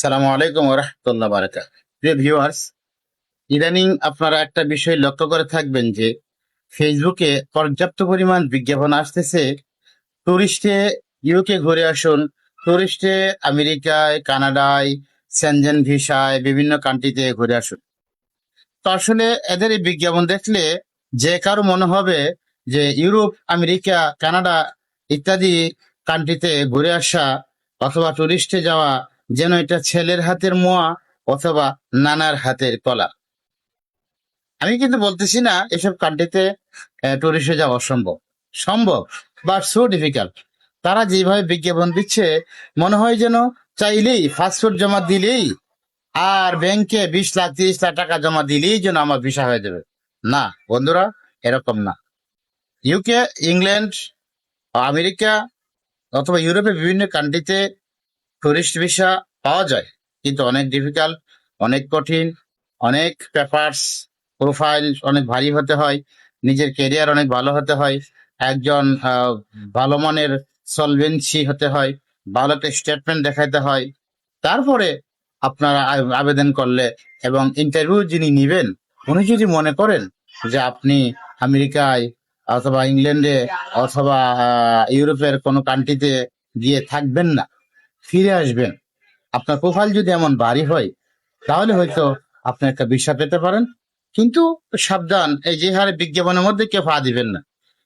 সালামু আলাইকুম রহমতুল্লাহ বারাকাত প্রিয় ভিউয়ার্স ইদানিং আপনারা একটা বিষয় লক্ষ্য করে থাকবেন যে ফেসবুকে পর্যাপ্ত পরিমাণ বিজ্ঞাপন আসতেছে। টুরিস্টে ইউকে ঘুরে আসুন টুরিস্টে আমেরিকায়, কানাডায় সেনজেন ভিসায়, বিভিন্ন কান্ট্রিতে ঘুরে আসুন। তো আসলে এদের এই বিজ্ঞাপন দেখলে যে কারও মনে হবে যে, ইউরোপ, আমেরিকা, কানাডা ইত্যাদি কান্ট্রিতে ঘুরে আসা অথবা টুরিস্টে যাওয়া যেন এটা ছেলের হাতের মোয়া অথবা নানার হাতের কলা আমি কিন্তু বলতেছি না, এসব কান্ট্রিতে টুরিস্টে যাওয়া অসম্ভব। সম্ভব বাট সো ডিফিকাল্ট তারা যেভাবে বিজ্ঞাপন দিচ্ছে, মনে হয় যেন চাইলেই ফাস্টফুড জমা দিলেই আর ব্যাংকে বিশ লাখ, তিরিশ লাখ টাকা জমা দিলেই যেন আমার ভিসা হয়ে যাবে। না, বন্ধুরা, এরকম না। ইউকে ইংল্যান্ড আমেরিকা অথবা ইউরোপের বিভিন্ন কান্ট্রিতে টুরিস্ট ভিসা পাওয়া যায় কিন্তু অনেক ডিফিকাল্ট অনেক কঠিন অনেক পেপার্স প্রোফাইল অনেক ভারী হতে হয় নিজের কেরিয়ার অনেক ভালো হতে হয় একজন ভালো মানের সলভেন্সি হতে হয় ভালো একটা স্টেটমেন্ট দেখাইতে হয় তারপরে আপনারা আবেদন করলে এবং ইন্টারভিউ যিনি নিবেন উনি যদি মনে করেন যে আপনি আমেরিকায় অথবা ইংল্যান্ডে অথবা ইউরোপের কোনো কান্ট্রিতে গিয়ে থাকবেন না ফিরে আসবেন আপনার প্রোফাইল যদি এমন ভারী হয়, তাহলে হয়তো আপনি একটা ভিসা পেতে পারেন। কিন্তু সাবধান, এই যে হারে বিজ্ঞাপনের মধ্যে কেউ পা দিবেন না।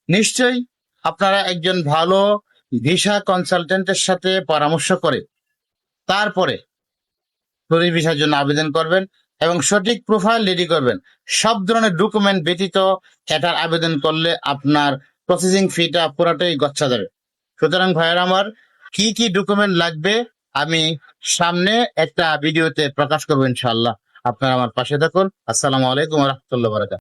নিশ্চয়ই আপনারা একজন ভালো ভিসা কনসালটেন্টের সাথে পরামর্শ করে, তারপরে ট্যুরিস্ট ভিসার জন্য আবেদন করবেন এবং সঠিক প্রোফাইল রেডি করবেন। সব ধরনের ডকুমেন্ট ব্যতীত এটার আবেদন করলে আপনার প্রসেসিং ফিটা পুরোটাই গচ্ছা যাবে। সুতরাং ভাইয়ের আমার কি কি ডকুমেন্ট লাগবে আমি সামনে একটা ভিডিওতে প্রকাশ করব ইনশাল্লাহ আপনারা আমার পাশে থাকুন। আসসালামু আলাইকুম রহমতুল্লাহ বারাকাত